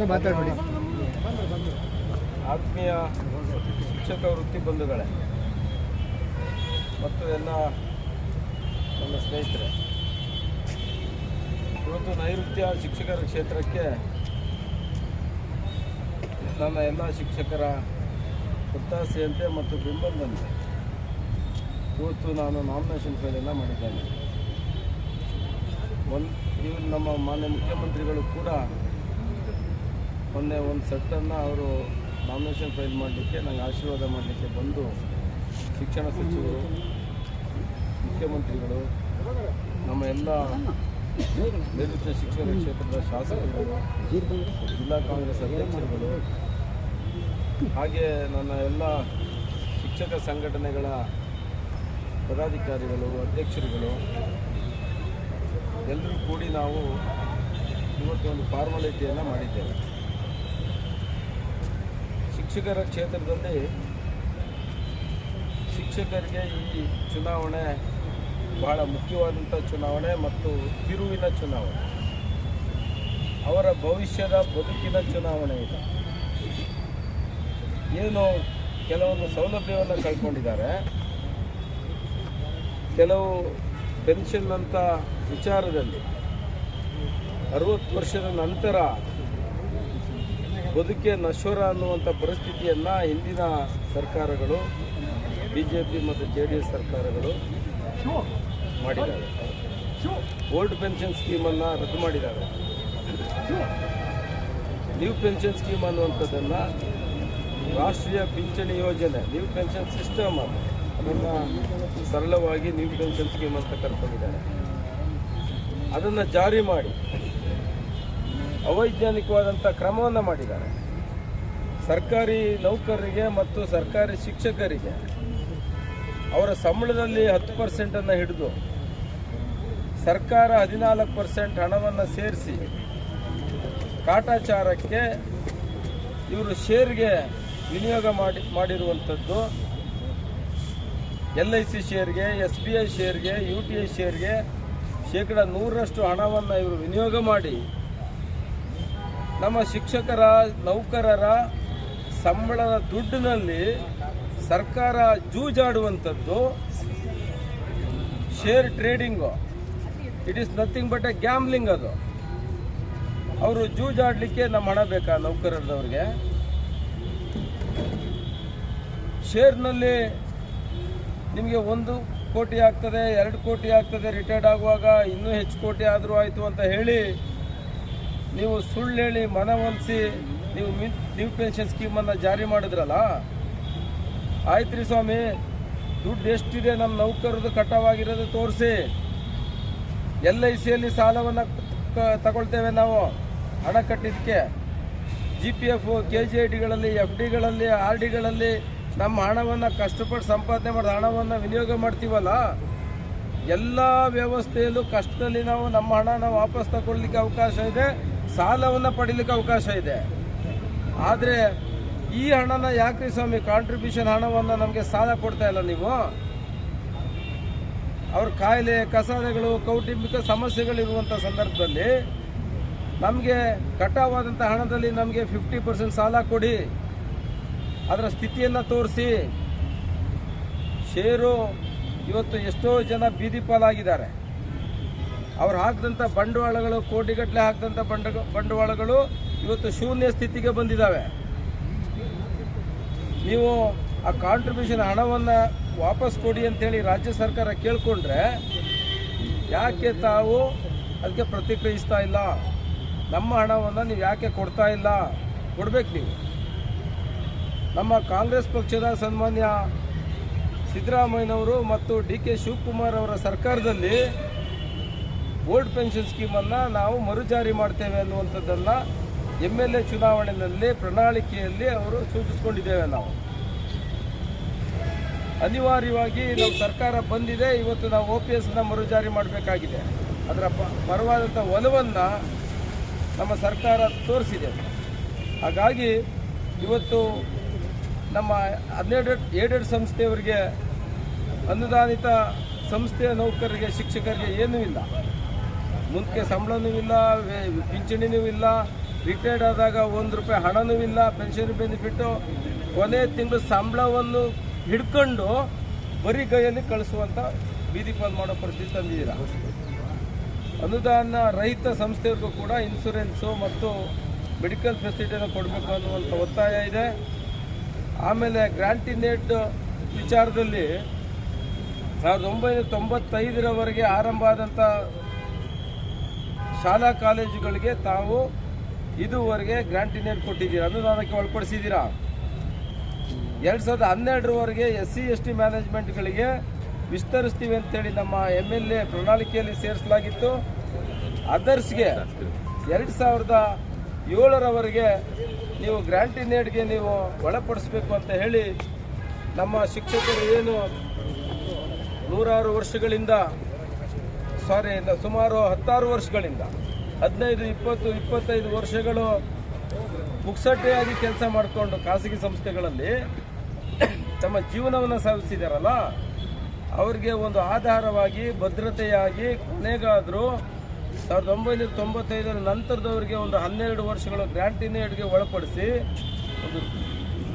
ಯಾರು ಮಾತಾಡಬೇಡಿ. ಆತ್ಮೀಯ ಶಿಕ್ಷಕ ವೃತ್ತಿ ಬಂಧುಗಳೇ, ಮತ್ತು ಎಲ್ಲ ನನ್ನ ಸ್ನೇಹಿತರೆ, ಇವತ್ತು ನೈಋತ್ಯ ಶಿಕ್ಷಕರ ಕ್ಷೇತ್ರಕ್ಕೆ ನನ್ನ ಎಲ್ಲ ಶಿಕ್ಷಕರ ಒತ್ತಾಸೆಯಂತೆ ಮತ್ತು ಬೆಂಬಲದಂತೆ ಇವತ್ತು ನಾನು ನಾಮಿನೇಷನ್ ಫೈಲನ್ನು ಮಾಡಿದ್ದೇನೆ. ಒಂದು ಇವರು ನಮ್ಮ ಮಾನ್ಯ ಮುಖ್ಯಮಂತ್ರಿಗಳು ಕೂಡ ಮೊನ್ನೆ ಒಂದು ಸೆಟ್ಟನ್ನು ಅವರು ನಾಮಿನೇಷನ್ ಫೈಲ್ ಮಾಡಲಿಕ್ಕೆ, ನಂಗೆ ಆಶೀರ್ವಾದ ಮಾಡಲಿಕ್ಕೆ ಬಂದು ಶಿಕ್ಷಣ ಸಚಿವರು, ಮುಖ್ಯಮಂತ್ರಿಗಳು, ನಮ್ಮ ಎಲ್ಲ ನೈಋತ್ಯ ಶಿಕ್ಷಣ ಕ್ಷೇತ್ರದ ಶಾಸಕರು, ಜಿಲ್ಲಾ ಕಾಂಗ್ರೆಸ್ ಅಧ್ಯಕ್ಷರುಗಳು, ಹಾಗೆ ನನ್ನ ಎಲ್ಲ ಶಿಕ್ಷಕ ಸಂಘಟನೆಗಳ ಪದಾಧಿಕಾರಿಗಳು, ಅಧ್ಯಕ್ಷರುಗಳು ಎಲ್ಲರೂ ಕೂಡಿ ನಾವು ಇವತ್ತು ಒಂದು ಫಾರ್ಮಾಲಿಟಿಯನ್ನು ಮಾಡಿದ್ದೇವೆ. ಶಿಕ್ಷಕರ ಕ್ಷೇತ್ರದಲ್ಲಿ ಶಿಕ್ಷಕರಿಗೆ ಈ ಚುನಾವಣೆ ಬಹಳ ಮುಖ್ಯವಾದಂಥ ಚುನಾವಣೆ ಮತ್ತು ತಿರುವಿನ ಚುನಾವಣೆ. ಅವರ ಭವಿಷ್ಯದ ಬದುಕಿನ ಚುನಾವಣೆ ಇದೆ. ಏನು ಕೆಲವೊಂದು ಸೌಲಭ್ಯವನ್ನು ಕಳ್ಕೊಂಡಿದ್ದಾರೆ. ಕೆಲವು ಪೆನ್ಷನ್ ಅಂತ ವಿಚಾರದಲ್ಲಿ ಅರುವತ್ತು ವರ್ಷದ ನಂತರ ಬದುಕೆ ನಶ್ವರ ಅನ್ನುವಂಥ ಪರಿಸ್ಥಿತಿಯನ್ನು ಹಿಂದಿನ ಸರ್ಕಾರಗಳು ಬಿ ಜೆ ಪಿ ಮತ್ತು ಜೆ ಡಿ ಎಸ್ ಸರ್ಕಾರಗಳು ಮಾಡಿದ್ದಾರೆ. ಓಲ್ಡ್ ಪೆನ್ಷನ್ ಸ್ಕೀಮನ್ನು ರದ್ದು ಮಾಡಿದ್ದಾರೆ. ನ್ಯೂ ಪೆನ್ಷನ್ ಸ್ಕೀಮ್ ಅನ್ನುವಂಥದ್ದನ್ನು ರಾಷ್ಟ್ರೀಯ ಪಿಂಚಣಿ ಯೋಜನೆ ನ್ಯೂ ಪೆನ್ಷನ್ ಸಿಸ್ಟಮ್ ಅದು ಅದನ್ನು ಸರಳವಾಗಿ ನ್ಯೂ ಪೆನ್ಷನ್ ಸ್ಕೀಮ್ ಅಂತ ಕರ್ಕೊಂಡಿದ್ದಾರೆ. ಅದನ್ನು ಜಾರಿ ಮಾಡಿ ಅವೈಜ್ಞಾನಿಕವಾದಂಥ ಕ್ರಮವನ್ನು ಮಾಡಿದ್ದಾರೆ. ಸರ್ಕಾರಿ ನೌಕರರಿಗೆ ಮತ್ತು ಸರ್ಕಾರಿ ಶಿಕ್ಷಕರಿಗೆ ಅವರ ಸಂಬಳದಲ್ಲಿ ಹತ್ತು ಪರ್ಸೆಂಟನ್ನು ಹಿಡಿದು ಸರ್ಕಾರ ಹದಿನಾಲ್ಕು ಪರ್ಸೆಂಟ್ ಹಣವನ್ನು ಸೇರಿಸಿ ಕಾಟಾಚಾರಕ್ಕೆ ಇವರು ಶೇರ್ಗೆ ವಿನಿಯೋಗ ಮಾಡಿ, ಮಾಡಿರುವಂಥದ್ದು ಎಲ್ ಐ ಸಿ ಶೇರ್ಗೆ ಎಸ್ ಬಿ ಐ ಶೇರ್ಗೆ ಯು ಟಿ ಐ ಶೇರ್ಗೆ ಶೇಕಡ ನೂರರಷ್ಟು ಹಣವನ್ನು ಇವರು ವಿನಿಯೋಗ ಮಾಡಿ ನಮ್ಮ ಶಿಕ್ಷಕರ, ನೌಕರರ ಸಂಬಳದ ದುಡ್ಡಿನಲ್ಲಿ ಸರ್ಕಾರ ಜೂಜಾಡುವಂಥದ್ದು share trading. It is nothing but a gambling ಅದು. ಅವರು ಜೂಜಾಡಲಿಕ್ಕೆ ನಮ್ಮ ಹಣ ಬೇಕಾ ನೌಕರರದವ್ರಿಗೆ? ಶೇರ್ನಲ್ಲಿ ನಿಮಗೆ ಒಂದು ಕೋಟಿ ಆಗ್ತದೆ, ಎರಡು ಕೋಟಿ ಆಗ್ತದೆ ರಿಟೈರ್ಡ್ ಆಗುವಾಗ ಇನ್ನೂ ಹೆಚ್ಚು ಕೋಟಿ ಆದರೂ ಆಯಿತು ಅಂತ ಹೇಳಿ ನೀವು ಸುಳ್ಳು ಹೇಳಿ ಮನವೊಲಿಸಿ ನೀವು ಮಿನ್ ನ್ಯೂ ಪೆನ್ಷನ್ ಸ್ಕೀಮನ್ನು ಜಾರಿ ಮಾಡಿದ್ರಲ್ಲ? ಆಯ್ತು ಸ್ವಾಮಿ, ದುಡ್ಡು ಎಷ್ಟಿದೆ ನಮ್ಮ ನೌಕರದು ಕಟ್ಟವಾಗಿರೋದು ತೋರಿಸಿ. ಎಲ್ ಐ ಸಿಯಲ್ಲಿ ಸಾಲವನ್ನು ತಗೊಳ್ತೇವೆ ನಾವು ಹಣ ಕಟ್ಟಿದ್ದಕ್ಕೆ G P F K G I ಡಿಗಳಲ್ಲಿ F ಡಿಗಳಲ್ಲಿ ಆರ್ ಡಿಗಳಲ್ಲಿ ನಮ್ಮ ಹಣವನ್ನು ಕಷ್ಟಪಟ್ಟು ಸಂಪಾದನೆ ಮಾಡಿದ ಹಣವನ್ನು ವಿನಿಯೋಗ ಮಾಡ್ತೀವಲ್ಲ? ಎಲ್ಲ ವ್ಯವಸ್ಥೆಯಲ್ಲೂ ಕಷ್ಟದಲ್ಲಿ ನಾವು ನಮ್ಮ ಹಣನ ವಾಪಸ್ ತಗೊಳ್ಲಿಕ್ಕೆ ಅವಕಾಶ ಇದೆ. ಸಾಲವನ್ನು ಪಡೀಲಿಕ್ಕೆ ಅವಕಾಶ ಇದೆ. ಆದರೆ ಈ ಹಣನ ಯಾಕ್ರಿ ಸ್ವಾಮಿ? ಕಾಂಟ್ರಿಬ್ಯೂಷನ್ ಹಣವನ್ನು ನಮಗೆ ಸಾಲ ಕೊಡ್ತಾ ಇಲ್ಲ ನೀವು? ಅವ್ರ ಕಾಯಿಲೆ ಕಸಾಲೆಗಳು ಕೌಟುಂಬಿಕ ಸಮಸ್ಯೆಗಳಿರುವಂಥ ಸಂದರ್ಭದಲ್ಲಿ ನಮಗೆ ಕಟಾವಾದಂಥ ಹಣದಲ್ಲಿ ನಮಗೆ ಫಿಫ್ಟಿ ಪರ್ಸೆಂಟ್ ಸಾಲ ಕೊಡಿ. ಅದರ ಸ್ಥಿತಿಯನ್ನು ತೋರಿಸಿ. ಷೇರು ಇವತ್ತು ಎಷ್ಟೋ ಜನ ಬೀದಿ ಪಾಲಾಗಿದ್ದಾರೆ. ಅವ್ರು ಹಾಕಿದಂಥ ಬಂಡವಾಳಗಳು, ಕೋಟಿಗಟ್ಟಲೆ ಹಾಕಿದಂಥ ಬಂಡ ಬಂಡವಾಳಗಳು ಇವತ್ತು ಶೂನ್ಯ ಸ್ಥಿತಿಗೆ ಬಂದಿದ್ದಾವೆ ನೀವು ಆ ಕಾಂಟ್ರಿಬ್ಯೂಷನ್ ಹಣವನ್ನು ವಾಪಸ್ ಕೊಡಿ ಅಂತೇಳಿ ರಾಜ್ಯ ಸರ್ಕಾರ ಕೇಳಿಕೊಂಡ್ರೆ ಯಾಕೆ ತಾವು ಅದಕ್ಕೆ ಪ್ರತಿಕ್ರಿಯಿಸ್ತಾ ಇಲ್ಲ? ನಮ್ಮ ಹಣವನ್ನು ನೀವು ಯಾಕೆ ಕೊಡ್ತಾ ಇಲ್ಲ? ಕೊಡ್ಬೇಕು ನೀವು. ನಮ್ಮ ಕಾಂಗ್ರೆಸ್ ಪಕ್ಷದ ಸನ್ಮಾನ್ಯ ಸಿದ್ದರಾಮಯ್ಯನವರು ಮತ್ತು ಡಿ ಕೆ ಶಿವಕುಮಾರ್ ಅವರ ಸರ್ಕಾರದಲ್ಲಿ ಓಲ್ಡ್ ಪೆನ್ಷನ್ ಸ್ಕೀಮನ್ನು ನಾವು ಮರುಜಾರಿ ಮಾಡ್ತೇವೆ ಅನ್ನುವಂಥದ್ದನ್ನು ಎಂ ಎಲ್ ಎ ಚುನಾವಣೆಯಲ್ಲಿ ಪ್ರಣಾಳಿಕೆಯಲ್ಲಿ ಅವರು ಸೂಚಿಸ್ಕೊಂಡಿದ್ದೇವೆ ನಾವು. ಅನಿವಾರ್ಯವಾಗಿ ನಾವು ಸರ್ಕಾರ ಬಂದಿದೆ, ಇವತ್ತು ನಾವು ಒ ಪಿ ಎಸ್ನ ಮರುಜಾರಿ ಮಾಡಬೇಕಾಗಿದೆ. ಅದರ ಪರವಾದಂಥ ಒಲವನ್ನು ನಮ್ಮ ಸರ್ಕಾರ ತೋರಿಸಿದೆ. ಹಾಗಾಗಿ ಇವತ್ತು ನಮ್ಮ ಹನ್ನೆರಡು ಏಡೆಡ್ ಸಂಸ್ಥೆಯವರಿಗೆ ಅನುದಾನಿತ ಸಂಸ್ಥೆಯ ನೌಕರರಿಗೆ, ಶಿಕ್ಷಕರಿಗೆ ಏನೂ ಇಲ್ಲ. ಮುಂದಕ್ಕೆ ಸಂಬಳನೂ ಇಲ್ಲ ಪಿಂಚಣಿನೂ ಇಲ್ಲ ರಿಟೈರ್ಡ್ ಆದಾಗ ಒಂದು ರೂಪಾಯಿ ಹಣನೂ ಇಲ್ಲ ಪೆನ್ಷನ್ ಬೆನಿಫಿಟ್ಟು ಕೊನೆ ತಿಂಗಳು ಸಂಬಳವನ್ನು ಹಿಡ್ಕೊಂಡು ಬರೀ ಕೈಯಲ್ಲಿ ಕಳಿಸುವಂಥ ಬೀದಿ ಪಾಲ್ ಮಾಡೋ ಪರಿಸ್ಥಿತಿ ತಂದಿದ್ದೀರಾ? ಅನುದಾನ ರಹಿತ ಸಂಸ್ಥೆಯವ್ರಿಗೂ ಕೂಡ ಇನ್ಸೂರೆನ್ಸು ಮತ್ತು ಮೆಡಿಕಲ್ ಫೆಸಿಲಿಟಿಯನ್ನು ಕೊಡಬೇಕು ಅನ್ನುವಂಥ ಒತ್ತಾಯ ಇದೆ. ಆಮೇಲೆ ಗ್ರಾಂಟಿನೇಟ್ ವಿಚಾರದಲ್ಲಿ ಸಾವಿರದ ಒಂಬೈನೂರ ತೊಂಬತ್ತೈದರವರೆಗೆ ಆರಂಭ ಆದಂಥ ಶಾಲಾ ಕಾಲೇಜುಗಳಿಗೆ ತಾವು ಇದುವರೆಗೆ ಗ್ರಾಂಟಿನೇಟ್ ಕೊಟ್ಟಿದ್ದೀರಾ? ಅನುದಾನಕ್ಕೆ ಒಳಪಡಿಸಿದ್ದೀರಾ? ಎರಡು ಸಾವಿರದ ಹನ್ನೆರಡರವರೆಗೆ ಎಸ್ ಸಿ ಎಸ್ ಟಿ ಮ್ಯಾನೇಜ್ಮೆಂಟ್ಗಳಿಗೆ ವಿಸ್ತರಿಸ್ತೀವಿ ಅಂತೇಳಿ ನಮ್ಮ ಎಂ ಎಲ್ ಎ ಪ್ರಣಾಳಿಕೆಯಲ್ಲಿ ಸೇರಿಸಲಾಗಿತ್ತು. ಅದರ್ಸ್ಗೆ ಎರಡು ಸಾವಿರದ ಏಳರವರೆಗೆ ನೀವು ಗ್ರಾಂಟಿನೇಡ್ಗೆ ನೀವು ಒಳಪಡಿಸ್ಬೇಕು ಅಂತ ಹೇಳಿ ನಮ್ಮ ಶಿಕ್ಷಕರು ಏನು ನೂರಾರು ವರ್ಷಗಳಿಂದ ಸಾರಿ ಸುಮಾರು ಹತ್ತಾರು ವರ್ಷಗಳಿಂದ, ಹದಿನೈದು, ಇಪ್ಪತ್ತು, ಇಪ್ಪತ್ತೈದು ವರ್ಷಗಳು ಪುಕ್ಸಟ್ಟೆಯಾಗಿ ಕೆಲಸ ಮಾಡಿಕೊಂಡು ಖಾಸಗಿ ಸಂಸ್ಥೆಗಳಲ್ಲಿ ತಮ್ಮ ಜೀವನವನ್ನು ಸಾಗಿಸಿದಾರಲ್ಲ ಅವರಿಗೆ ಒಂದು ಆಧಾರವಾಗಿ, ಭದ್ರತೆಯಾಗಿ ಕೊನೆಗಾದರೂ ಸಾವಿರದ ಒಂಬೈನೂರ ತೊಂಬತ್ತೈದರ ನಂತರದವರಿಗೆ ಒಂದು ಹನ್ನೆರಡು ವರ್ಷಗಳು ಗ್ರ್ಯಾಂಟಿನೇಡ್ಗೆ ಒಳಪಡಿಸಿ ಒಂದು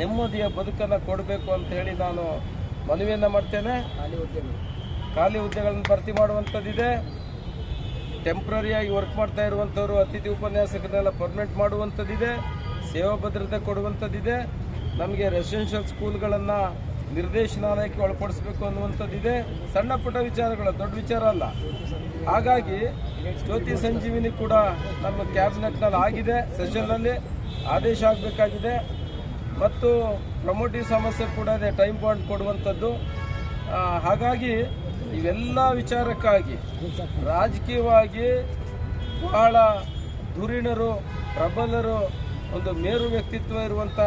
ನೆಮ್ಮದಿಯ ಬದುಕನ್ನು ಕೊಡಬೇಕು ಅಂತ ಹೇಳಿ ನಾನು ಮನವಿಯನ್ನು ಮಾಡ್ತೇನೆ. ಖಾಲಿ ಹುದ್ದೆಗಳನ್ನು ಭರ್ತಿ ಮಾಡುವಂಥದ್ದಿದೆ. ಟೆಂಪ್ರರಿಯಾಗಿ ವರ್ಕ್ ಮಾಡ್ತಾ ಇರುವಂಥವ್ರು ಅತಿಥಿ ಉಪನ್ಯಾಸಕರನ್ನೆಲ್ಲ ಪರ್ಮನೆಂಟ್ ಮಾಡುವಂಥದ್ದಿದೆ. ಸೇವಾ ಭದ್ರತೆ ಕೊಡುವಂಥದ್ದಿದೆ. ನಮಗೆ ರೆಸಿಡೆನ್ಷಿಯಲ್ ಸ್ಕೂಲ್ಗಳನ್ನು ನಿರ್ದೇಶನಾಲಯಕ್ಕೆ ಒಳಪಡಿಸಬೇಕು ಅನ್ನುವಂಥದ್ದಿದೆ. ಸಣ್ಣ ಪುಟ್ಟ ವಿಚಾರಗಳು, ದೊಡ್ಡ ವಿಚಾರ ಅಲ್ಲ. ಹಾಗಾಗಿ ಜ್ಯೋತಿ ಸಂಜೀವಿನಿ ಕೂಡ ನಮ್ಮ ಕ್ಯಾಬಿನೆಟ್ನಲ್ಲಿ ಆಗಿದೆ, ಸೆಷನ್ನಲ್ಲಿ ಆದೇಶ ಆಗಬೇಕಾಗಿದೆ. ಮತ್ತು ಪ್ರಮೋಟಿವ್ ಸಮಸ್ಯೆ ಕೂಡ ಅದೇ ಟೈಮ್ ಪಾಯಿಂಟ್ ಕೊಡುವಂಥದ್ದು. ಹಾಗಾಗಿ ಇವೆಲ್ಲ ವಿಚಾರಕ್ಕಾಗಿ ರಾಜಕೀಯವಾಗಿ ಬಹಳ ಧುರೀಣರು, ಪ್ರಬಲರು, ಒಂದು ಮೇರು ವ್ಯಕ್ತಿತ್ವ ಇರುವಂಥ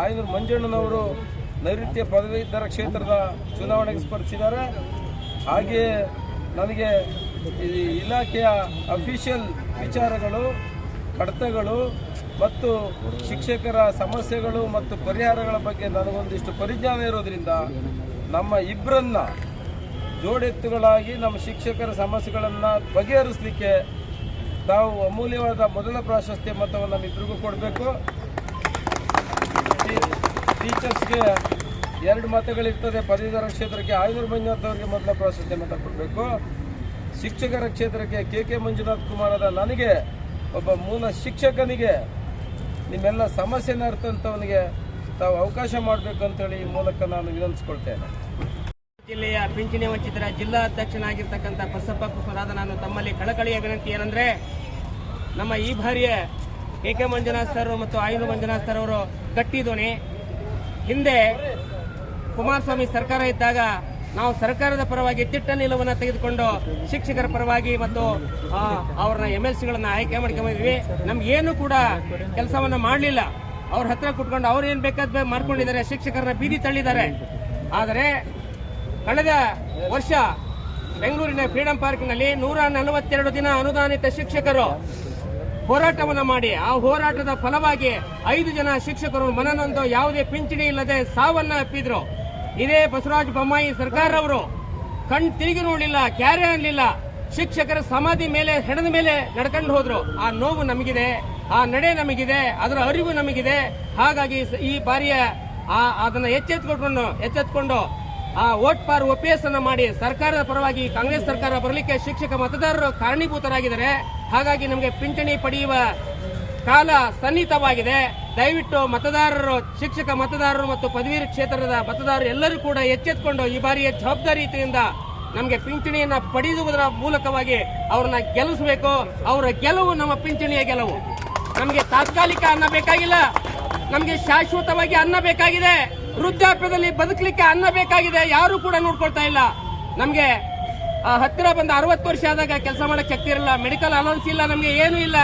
ಆಯನೂರು ಮಂಜಣ್ಣನವರು ನೈಋತ್ಯ ಪದವೀಧರ ಕ್ಷೇತ್ರದ ಚುನಾವಣೆಗೆ ಸ್ಪರ್ಧಿಸಿದ್ದಾರೆ. ಹಾಗೆಯೇ ನನಗೆ ಈ ಇಲಾಖೆಯ ಅಫಿಷಿಯಲ್ ವಿಚಾರಗಳು, ಕಡತಗಳು ಮತ್ತು ಶಿಕ್ಷಕರ ಸಮಸ್ಯೆಗಳು ಮತ್ತು ಪರಿಹಾರಗಳ ಬಗ್ಗೆ ನನಗೊಂದಿಷ್ಟು ಪರಿಜ್ಞಾನ ಇರೋದ್ರಿಂದ ನಮ್ಮ ಇಬ್ಬರನ್ನ ಜೋಡೆತ್ತುಗಳಾಗಿ ನಮ್ಮ ಶಿಕ್ಷಕರ ಸಮಸ್ಯೆಗಳನ್ನು ಬಗೆಹರಿಸಲಿಕ್ಕೆ ತಾವು ಅಮೂಲ್ಯವಾದ ಮೊದಲ ಪ್ರಾಶಸ್ತ್ಯ ಮತವನ್ನು ನಮ್ಮಿಬ್ಬರಿಗೂ ಕೊಡಬೇಕು. ಟೀಚರ್ಸ್ಗೆ ಎರಡು ಮತಗಳಿರ್ತದೆ. ಪದವೀಧರ ಕ್ಷೇತ್ರಕ್ಕೆ ಆಯುಧರ್ ಮಂಜುನಾಥ್ ಅವರಿಗೆ ಮೊದಲ ಪ್ರಾಶಸ್ತ್ಯ ಮತ ಕೊಡಬೇಕು. ಶಿಕ್ಷಕರ ಕ್ಷೇತ್ರಕ್ಕೆ ಕೆ ಕೆ ಮಂಜುನಾಥ್ ಕುಮಾರದ ನನಗೆ ಒಬ್ಬ ಮೂಲ ಶಿಕ್ಷಕನಿಗೆ ನಿಮ್ಮೆಲ್ಲ ಸಮಸ್ಯೆನ ಇರ್ತಂಥವನಿಗೆ ತಾವು ಅವಕಾಶ ಮಾಡಬೇಕು ಅಂತೇಳಿ ಈ ಮೂಲಕ ನಾನು ವಿನಂತಿಸ್ಕೊಳ್ತೇನೆ. ಜಿಲ್ಲೆಯ ಪಿಂಚಣಿ ವಂಚಿತರ ಜಿಲ್ಲಾ ಅಧ್ಯಕ್ಷನಾಗಿರ್ತಕ್ಕಂಥ ಬಸಪ್ಪ ಕುಸುರಾದ ನಾನು ತಮ್ಮಲ್ಲಿ ಕಳಕಳಿಯ ವಿನಂತಿ ಏನಂದ್ರೆ, ನಮ್ಮ ಈ ಬಾರಿಯ ಕೆ ಕೆ ಸರ್ ಮತ್ತು ಆಯುಧ ಮಂಜುನಾಥ್ ಸರ್ ಅವರು ಗಟ್ಟಿ ಧ್ವನಿ. ಹಿಂದೆ ಕುಮಾರಸ್ವಾಮಿ ಸರ್ಕಾರ ಇದ್ದಾಗ ನಾವು ಸರ್ಕಾರದ ಪರವಾಗಿ ತಿಟ್ಟ ನಿಲುವನ್ನು ತೆಗೆದುಕೊಂಡು ಶಿಕ್ಷಕರ ಪರವಾಗಿ ಮತ್ತು ಅವ್ರನ್ನ ಎಂ ಎಲ್ ಸಿಗಳನ್ನ ಆಯ್ಕೆ ಮಾಡ್ಕೊಂಡಿದ್ವಿ ನಮ್ಗೇನು ಕೂಡ ಕೆಲಸವನ್ನ ಮಾಡಲಿಲ್ಲ. ಅವ್ರ ಹತ್ರ ಕುಟ್ಕೊಂಡು ಅವ್ರು ಏನ್ ಬೇಕಾದ ಮಾಡ್ಕೊಂಡಿದ್ದಾರೆ, ಶಿಕ್ಷಕರನ್ನ ಬೀದಿ ತಳ್ಳಿದ್ದಾರೆ. ಆದರೆ ಕಳೆದ ವರ್ಷ ಬೆಂಗಳೂರಿನ ಫ್ರೀಡಂ ಪಾರ್ಕ್ನಲ್ಲಿ ನೂರ ನಲವತ್ತೆರಡು ದಿನ ಅನುದಾನಿತ ಶಿಕ್ಷಕರು ಹೋರಾಟವನ್ನು ಮಾಡಿ. ಆ ಹೋರಾಟದ ಫಲವಾಗಿ ಐದು ಜನ ಶಿಕ್ಷಕರು ಮನನೊಂದು ಯಾವುದೇ ಪಿಂಚಣಿ ಇಲ್ಲದೆ ಸಾವನ್ನ ಅಪ್ಪಿದ್ರು. ಇದೇ ಬಸವರಾಜ ಬೊಮ್ಮಾಯಿ ಸರ್ಕಾರವರು ಕಣ್ ತಿರುಗಿ ನೋಡಲಿಲ್ಲ, ಕ್ಯಾರೆ ಅನ್ನಲಿಲ್ಲ ಶಿಕ್ಷಕರ ಸಮಾಧಿ ಮೇಲೆ, ಹೆಣದ ಮೇಲೆ ನಡ್ಕೊಂಡು ಹೋದ್ರು. ಆ ನೋವು ನಮಗಿದೆ, ಆ ನಡೆ ನಮಗಿದೆ, ಅದರ ಅರಿವು ನಮಗಿದೆ. ಹಾಗಾಗಿ ಈ ಬಾರಿಯ ಅದನ್ನ ಎಚ್ಚೆತ್ಕೊಂಡು ಎಚ್ಚೆತ್ಕೊಂಡು ಆ ವೋಟ್ ಪಾರ್ ಒಪಿಎಸ್ ಅನ್ನ ಮಾಡಿ ಸರ್ಕಾರದ ಪರವಾಗಿ ಕಾಂಗ್ರೆಸ್ ಸರ್ಕಾರ ಬರಲಿಕ್ಕೆ ಶಿಕ್ಷಕ ಮತದಾರರು ಕಾರಣೀಭೂತರಾಗಿದ್ದಾರೆ. ಹಾಗಾಗಿ ನಮಗೆ ಪಿಂಚಣಿ ಪಡೆಯುವ ಕಾಲ ಸನ್ನಿಹಿತವಾಗಿದೆ. ದಯವಿಟ್ಟು ಮತದಾರರು, ಶಿಕ್ಷಕ ಮತದಾರರು ಮತ್ತು ಪದವೀಧರ ಕ್ಷೇತ್ರದ ಮತದಾರರು ಎಲ್ಲರೂ ಕೂಡ ಎಚ್ಚೆತ್ಕೊಂಡು ಈ ಬಾರಿಯ ಜವಾಬ್ದಾರಿಯಿಂದ ನಮಗೆ ಪಿಂಚಣಿಯನ್ನ ಪಡೆಯುವುದರ ಮೂಲಕವಾಗಿ ಅವ್ರನ್ನ ಗೆಲ್ಲಿಸಬೇಕು. ಅವರ ಗೆಲುವು ನಮ್ಮ ಪಿಂಚಣಿಯ ಗೆಲುವು. ನಮಗೆ ತಾತ್ಕಾಲಿಕ ಅನ್ನ ಬೇಕಾಗಿಲ್ಲ. ನಮಗೆ ಶಾಶ್ವತವಾಗಿ ಅನ್ನ ಬೇಕಾಗಿದೆ. ವೃದ್ಧಾಪ್ಯದಲ್ಲಿ ಬದುಕಲಿಕ್ಕೆ ಅನ್ನ ಬೇಕಾಗಿದೆ, ಯಾರು ಕೂಡ ನೋಡ್ಕೊಳ್ತಾ ಇಲ್ಲ. ನಮಗೆ ಹತ್ತಿರ ಬಂದ ಅರವತ್ತು ವರ್ಷ ಆದಾಗ ಕೆಲಸ ಮಾಡಕ್ ಶಕ್ತಿ ಇರಲ್ಲ, ಮೆಡಿಕಲ್ ಅಲೌನ್ಸ್ ಇಲ್ಲ, ನಮಗೆ ಏನು ಇಲ್ಲ.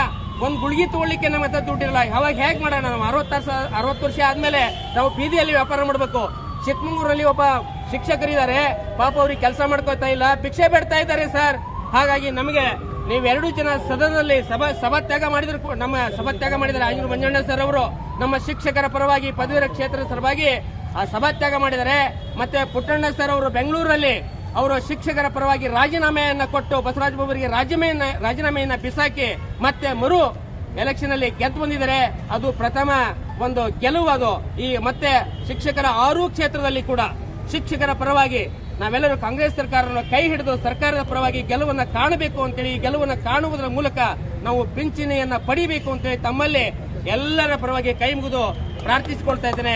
ಒಂದು ಗುಳಿಗೆ ತಗೊಳ್ಳಿಕ್ಕೆ ನಮ್ಮ ಹತ್ರ ದುಡ್ಡಿರಲ್ಲ ಅವಾಗ ಹೇಗೆ ಮಾಡೋಣ, ನಾವು ಅರವತ್ತು ಅರವತ್ತು ವರ್ಷ ಆದ್ಮೇಲೆ ನಾವು ಬೀದಿಯಲ್ಲಿ ವ್ಯಾಪಾರ ಮಾಡಬೇಕು. ಚಿಕ್ಕಮಂಗ್ಳೂರಲ್ಲಿ ಒಬ್ಬ ಶಿಕ್ಷಕರಿದ್ದಾರೆ. ಪಾಪ ಅವ್ರಿಗೆ ಕೆಲಸ ಮಾಡ್ಕೋತಾ ಇಲ್ಲ. ಭಿಕ್ಷೆ ಬೇಡ್ತಾ ಇದ್ದಾರೆ, ಸರ್. ಹಾಗಾಗಿ ನಮಗೆ ನೀವೆರಡೂ ಜನ ಸದನದಲ್ಲಿ ಸಭಾ ಸಭಾತ್ಯಾಗ ಮಾಡಿದ್ರು ನಮ್ಮ ನಮ್ಮ ಸಭಾತ್ಯಾಗ ಮಾಡಿದರೆ ಆಂಜನೇಯ ಮಂಜಣ್ಣ ಸರ್ ಅವರು ನಮ್ಮ ಶಿಕ್ಷಕರ ಪರವಾಗಿ, ಪದವೀಧರ ಕ್ಷೇತ್ರದ ಸಲುವಾಗಿ ಆ ಸಭಾತ್ಯಾಗ ಮಾಡಿದರೆ ಮತ್ತೆ ಪುಟ್ಟಣ್ಣ ಸರ್ ಅವರು ಬೆಂಗಳೂರಲ್ಲಿ ಅವರು ಶಿಕ್ಷಕರ ಪರವಾಗಿ ರಾಜೀನಾಮೆಯನ್ನು ಕೊಟ್ಟು ಬಸವರಾಜ ಬಾಬುರಿಗೆ ರಾಜೀನಾಮೆಯನ್ನ ರಾಜೀನಾಮೆಯನ್ನ ಬಿಸಾಕಿ ಮತ್ತೆ ಮರು ಎಲೆಕ್ಷನ್ ಅಲ್ಲಿ ಗೆದ್ದು ಬಂದಿದ್ದಾರೆ. ಅದು ಪ್ರಥಮ ಒಂದು ಗೆಲುವು ಅದು. ಈ ಮತ್ತೆ ಶಿಕ್ಷಕರ ಆರು ಕ್ಷೇತ್ರದಲ್ಲಿ ಕೂಡ ಶಿಕ್ಷಕರ ಪರವಾಗಿ ನಾವೆಲ್ಲರೂ ಕಾಂಗ್ರೆಸ್ ಸರ್ಕಾರವನ್ನು ಕೈ ಹಿಡಿದು ಸರ್ಕಾರದ ಪರವಾಗಿ ಗೆಲುವನ್ನ ಕಾಣಬೇಕು ಅಂತೇಳಿ ಈ ಗೆಲುವನ್ನ ಕಾಣುವುದರ ಮೂಲಕ ನಾವು ಪಿಂಚಣಿಯನ್ನ ಪಡಿಬೇಕು ಅಂತೇಳಿ ತಮ್ಮಲ್ಲಿ ಎಲ್ಲರ ಪರವಾಗಿ ಕೈ ಮುಗಿದು ಪ್ರಾರ್ಥಿಸಿಕೊಳ್ತಾ ಇದ್ದೇನೆ.